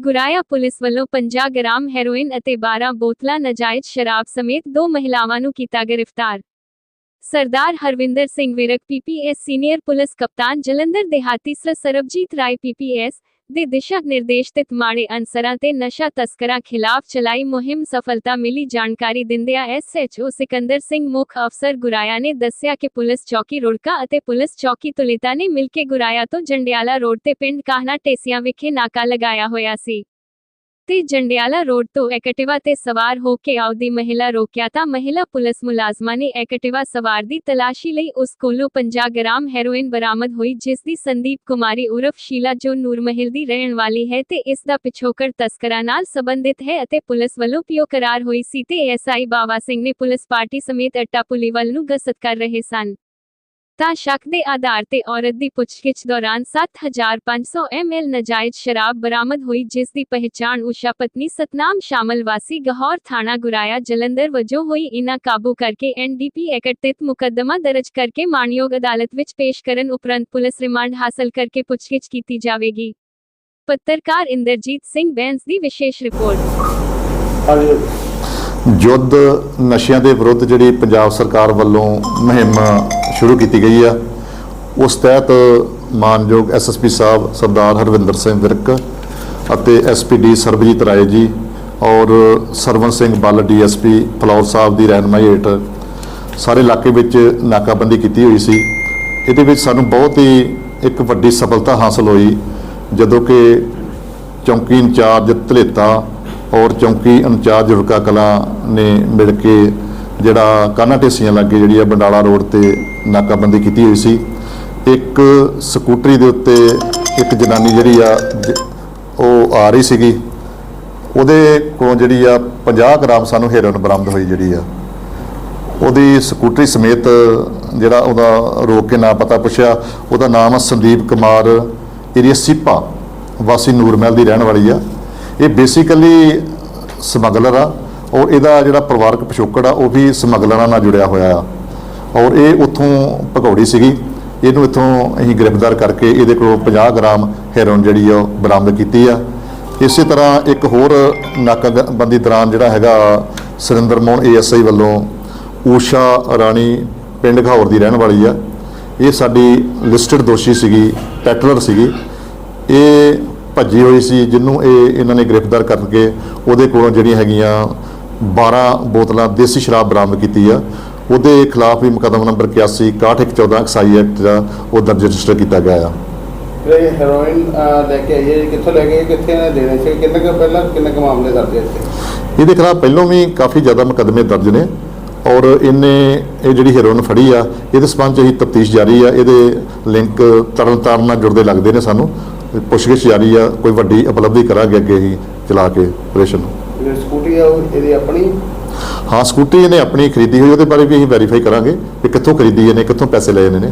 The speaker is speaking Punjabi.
ਗੁਰਾਇਆ ਪੁਲਿਸ ਵੱਲੋਂ 50 ਗ੍ਰਾਮ ਹੈਰੋਇਨ ਅਤੇ 12 ਬੋਤਲਾਂ ਨਾਜਾਇਜ਼ ਸ਼ਰਾਬ ਸਮੇਤ ਦੋ ਮਹਿਲਾਵਾਂ ਨੂੰ ਕੀਤਾ ਗ੍ਰਿਫਤਾਰ। Sardar Harvinder Singh Virk PPS senior police ਕਪਤਾਨ ਜਲੰਧਰ, ਦੇਹਾਤੀ ਸਰ ਸਰਬਜੀਤ ਰਾਏ ਪੀਪੀਐਸ ਦੇ ਦਿਸ਼ਾ ਨਿਰਦੇਸ਼ ਤੇ ਮਾੜੇ ਅਨਸਰਾਂ ਤੇ ਨਸ਼ਾ ਤਸਕਰਾਂ ਖਿਲਾਫ ਚਲਾਈ ਮੁਹਿੰਮ ਸਫਲਤਾ ਮਿਲੀ ਜਾਣਕਾਰੀ ਦਿੰਦਿਆਂ ਐਸਐਚਓ ਸਿਕੰਦਰ ਸਿੰਘ ਮੁੱਖ ਅਫਸਰ ਗੁਰਾਇਆ ਨੇ ਦੱਸਿਆ ਕਿ ਪੁਲਿਸ ਚੌਕੀ ਰੁੜਕਾ ਅਤੇ ਪੁਲਿਸ ਚੌਕੀ ਤੁਲਿਤਾ ਨੇ ਮਿਲ ਕੇ ਗੁਰਾਇਆ ਤੋਂ ਜੰਡਿਆਲਾ ਰੋਡ ਤੇ ਪਿੰਡ ਕਾਹਨਾ ਟੇਸੀਆਂ ਵਿਖੇ ਨਾਕਾ ਲਗਾਇਆ ਹੋਇਆ ਸੀ। ਤੇ ਜੰਡਿਆਲਾ ਰੋਡ ਤੋਂ ਐਕਟਿਵਾ ਤੇ ਸਵਾਰ ਹੋ ਕੇ ਆਉਦੀ ਮਹਿਲਾ ਰੋਕਿਆ ਤਾਂ ਮਹਿਲਾ ਪੁਲਿਸ ਮੁਲਾਜ਼ਮਾਂ ਨੇ ਐਕਟਿਵਾ ਸਵਾਰ ਦੀ ਤਲਾਸ਼ੀ ਲਈ ਉਸ ਕੋਲੋਂ 50 ਗ੍ਰਾਮ ਹੈਰੋਇਨ ਬਰਾਮਦ ਹੋਈ, ਜਿਸ ਦੀ ਸੰਦੀਪ ਕੁਮਾਰੀ ਉਰਫ ਸ਼ੀਲਾ ਜੋ ਨੂਰਮਹਿਲ ਦੀ ਰਹਿਣ ਵਾਲੀ ਹੈ ਤੇ ਇਸ ਦਾ ਪਿਛੋਕੜ ਤਸਕਰਾਂ ਨਾਲ ਸੰਬੰਧਿਤ ਹੈ ਅਤੇ ਪੁਲਿਸ ਵੱਲੋਂ ਪਿਓ ਕਰਾਰ ਹੋਈ ਸੀ ਤੇ ਐਸਆਈ ਬਾਵਾ ਸਿੰਘ ਨੇ ਪੁਲਿਸ ਪਾਰਟੀ ਸਮੇਤ ਅੱਟਾ ਪੁਲੀਵਾਲ ਨੂੰ ਗਸਤ ਕਰ ਰਹੇ ਸਨ। ਤਾਂ ਸ਼ੱਕ ਦੇ ਆਧਾਰ ਤੇ ਔਰਤ ਦੀ ਪੁੱਛਗਿੱਛ ਦੌਰਾਨ 7500 ml ਨਜਾਇਜ਼ ਸ਼ਰਾਬ ਬਰਾਮਦ ਹੋਈ, ਜਿਸ ਦੀ ਪਹਿਚਾਣ ਊਸ਼ਾ ਪਤਨੀ ਸਤਨਾਮ ਸ਼ਾਮਲ ਵਾਸੀ ਗਹੌਰ ਥਾਣਾ ਗੁਰਾਇਆ ਜਲੰਧਰ ਵਜੋਂ ਹੋਈ। ਇਨਾਂ ਕਾਬੂ ਕਰਕੇ ਐਨਡੀਪੀ ਐਕਟ ਤਹਿਤ ਮੁਕੱਦਮਾ ਦਰਜ ਕਰਕੇ ਮਾਨਯੋਗ ਅਦਾਲਤ ਵਿੱਚ ਪੇਸ਼ ਕਰਨ ਉਪਰੰਤ ਪੁਲਿਸ ਰਿਮਾਂਡ ਹਾਸਲ ਕਰਕੇ ਪੁੱਛਗਿੱਛ ਕੀਤੀ ਜਾਵੇਗੀ। ਪੱਤਰਕਾਰ ਇੰਦਰਜੀਤ ਸਿੰਘ ਬੈਂਸ ਦੀ ਵਿਸ਼ੇਸ਼ ਰਿਪੋਰਟ। ਯੁੱਧ ਨਸ਼ਿਆਂ ਦੇ ਵਿਰੁੱਧ ਜਿਹੜੀ ਪੰਜਾਬ ਸਰਕਾਰ ਵੱਲੋਂ ਮੁਹਿੰਮ ਸ਼ੁਰੂ ਕੀਤੀ ਗਈ ਆ, ਉਸ ਤਹਿਤ ਮਾਨਯੋਗ ਐਸਐਸਪੀ ਸਾਹਿਬ ਸਰਦਾਰ ਹਰਵਿੰਦਰ ਸਿੰਘ ਵਿਰਕ ਅਤੇ ਐਸਪੀਡੀ ਸਰਬਜੀਤ ਰਾਏ ਜੀ ਔਰ ਸਰਵਨ ਸਿੰਘ ਬੱਲ ਡੀਐਸਪੀ ਫਲੌਰ ਸਾਹਿਬ ਦੀ ਰਹਿਨਮਾਈ ਹੇਠ ਸਾਰੇ ਇਲਾਕੇ ਵਿੱਚ ਨਾਕਾਬੰਦੀ ਕੀਤੀ ਹੋਈ ਸੀ। ਇਹਦੇ ਵਿੱਚ ਸਾਨੂੰ ਬਹੁਤ ਹੀ ਇੱਕ ਵੱਡੀ ਸਫਲਤਾ ਹਾਸਲ ਹੋਈ ਜਦੋਂ ਕਿ ਚੌਂਕੀ ਇੰਚਾਰਜ ਧਲੇਤਾ ਔਰ ਚੌਂਕੀ ਇੰਚਾਰਜ ਰੁਕਾ ਕਲਾ ਨੇ ਮਿਲ ਕੇ ਜਿਹੜਾ ਕਾਨਾ ਢੇਸੀਆਂ ਲੱਗੇ ਜਿਹੜੀ ਆ ਬੰਡਾਲਾ ਰੋਡ ਤੇ ਨਾਕਾਬੰਦੀ ਕੀਤੀ ਹੋਈ ਸੀ। ਇੱਕ ਸਕੂਟਰੀ ਦੇ ਉੱਤੇ ਇੱਕ ਜਨਾਨੀ ਜਿਹੜੀ ਆ ਉਹ ਆ ਰਹੀ ਸੀਗੀ। ਉਹਦੇ ਕੋਲ ਜਿਹੜੀ ਆ 50 ਗ੍ਰਾਮ ਸਾਨੂੰ ਹੈਰੋਇਨ ਬਰਾਮਦ ਹੋਈ ਜਿਹੜੀ ਆ। ਉਹਦੀ ਸਕੂਟਰੀ ਸਮੇਤ ਜਿਹੜਾ ਉਹਦਾ ਰੋਕ ਕੇ ਨਾਂ ਪਤਾ ਪੁੱਛਿਆ। ਉਹਦਾ ਨਾਮ ਆ ਸੰਦੀਪ ਕੁਮਾਰ ਏਰੀਆ ਸੀਪਾ, ਵਾਸੀ ਨੂਰਮਹਿਲ ਦੀ ਰਹਿਣ ਵਾਲੀ ਆ। ਇਹ ਬੇਸਿਕਲੀ ਸਮਗਲਰ ਆ ਔਰ ਇਹਦਾ ਜਿਹੜਾ ਪਰਿਵਾਰਕ ਪਿਛੋਕੜ ਆ, ਉਹ ਵੀ ਸਮਗਲਰਾਂ ਨਾਲ ਜੁੜਿਆ ਹੋਇਆ ਆ। ਔਰ ਇਹ ਉੱਥੋਂ ਭਗੌੜੀ ਸੀਗੀ। ਇਹਨੂੰ ਇੱਥੋਂ ਅਸੀਂ ਗ੍ਰਿਫਤਾਰ ਕਰਕੇ ਇਹਦੇ ਕੋਲੋਂ 50 ਗ੍ਰਾਮ ਹੈਰੋਇਨ ਜਿਹੜੀ ਆ, ਉਹ ਬਰਾਮਦ ਕੀਤੀ ਆ। ਇਸੇ ਤਰ੍ਹਾਂ ਇੱਕ ਹੋਰ ਨਾਕਾਬੰਦੀ ਦੌਰਾਨ ਜਿਹੜਾ ਹੈਗਾ ਸੁਰਿੰਦਰ ਮੋਹਨ ਏਐਸਆਈ ਵੱਲੋਂ ਊਸ਼ਾ ਰਾਣੀ ਪਿੰਡ ਘਾਹੌਰ ਦੀ ਰਹਿਣ ਵਾਲੀ ਆ। ਇਹ ਸਾਡੀ ਲਿਸਟਡ ਦੋਸ਼ੀ ਸੀਗੀ ਪੈਟਲਰ ਸੀਗੀ। ਇਹ ਭੱਜੀ ਹੋਈ ਸੀ ਜਿਹਨੂੰ ਇਹ ਇਹਨਾਂ ਨੇ ਗ੍ਰਿਫਤਾਰ ਕਰਕੇ ਉਹਦੇ ਕੋਲੋਂ ਜਿਹੜੀਆਂ ਹੈਗੀਆਂ 12 ਬੋਤਲਾਂ ਦੇਸੀ ਸ਼ਰਾਬ ਬਰਾਮਦ ਕੀਤੀ ਆ। ਉਹਦੇ ਖਿਲਾਫ ਵੀ ਮੁਕੱਦਮਾ ਨੰਬਰ 81 6114 ਐਕਸਾਈ ਐਕਟ ਦਾ ਉਹ ਦਰਜ ਰਜਿਸਟਰ ਕੀਤਾ ਗਿਆ ਆ। ਇਹ ਹੈਰੋਇਨ ਅਹ, ਲੈ ਕੇ ਆਈ ਹੈ ਇਹ ਕਿੱਥੋਂ ਲੈ ਕੇ ਆਏ, ਕਿੱਥੇ ਨੇ ਦੇਣੇ ਸੀ ਕਿੰਨੇ ਕੁ ਪਹਿਲਾਂ ਕਿੰਨੇ ਕੁ ਮਾਮਲੇ ਦਰਜ ਹੈ ਇੱਥੇ? ਇਹਦੇ ਖਿਲਾਫ ਪਹਿਲਾਂ ਵੀ ਕਾਫੀ ਜ਼ਿਆਦਾ ਮੁਕੱਦਮੇ ਦਰਜ ਨੇ ਔਰ ਇਹਨੇ ਇਹ ਜਿਹੜੀ ਹੈਰੋਇਨ ਫੜੀ ਆ ਇਹਦੇ ਸਬੰਧ ਚ ਹੀ ਤਫਤੀਸ਼ ਜਾਰੀ ਆ ਇਹਦੇ ਲਿੰਕ ਤਰਨਤਾਰਨ ਨਾਲ ਜੁੜਦੇ ਲੱਗਦੇ ਨੇ ਸਾਨੂੰ। ਪੁੱਛਗਿੱਛ ਜਾਰੀ ਆ ਕੋਈ ਵੱਡੀ ਉਪਲਬਧੀ ਕਰਾਂਗੇ ਅੱਗੇ ਹੀ ਚਲਾ ਕੇ ਆਪਰੇਸ਼ਨ ਜਿਹੜੀ ਸਕੂਟੀ ਆ ਉਹ ਇਹਦੀ ਆਪਣੀ? ਹਾਂ ਸਕੂਟੀ ਇਹਨੇ ਆਪਣੀ ਖਰੀਦੀ ਹੋਈ ਉਹਦੇ ਬਾਰੇ ਵੀ ਅਸੀਂ ਵੈਰੀਫਾਈ ਕਰਾਂਗੇ ਕਿ ਕਿੱਥੋਂ ਖਰੀਦੀ ਇਹਨੇ ਕਿੱਥੋਂ ਪੈਸੇ ਲਏ ਇਹਨੇ ਨੇ।